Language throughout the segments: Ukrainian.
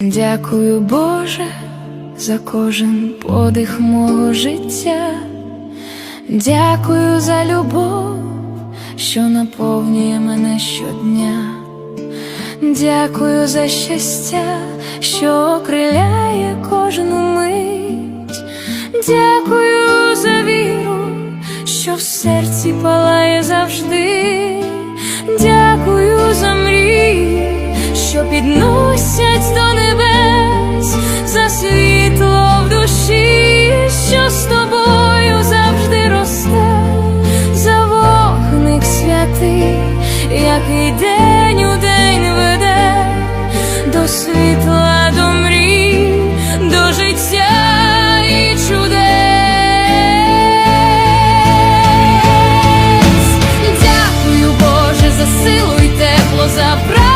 Дякую, Боже, за кожен подих мого життя. Дякую за любов, що наповнює мене щодня. Дякую за щастя, що окриляє кожну мить. Дякую за віру, що в серці палає завжди. Дякую який день у день веде до світла, до мрій, до життя і чудес. Дякую, Боже, за силу і тепло, за правду,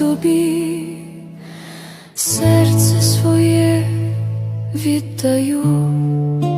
тобі серце своє віддаю.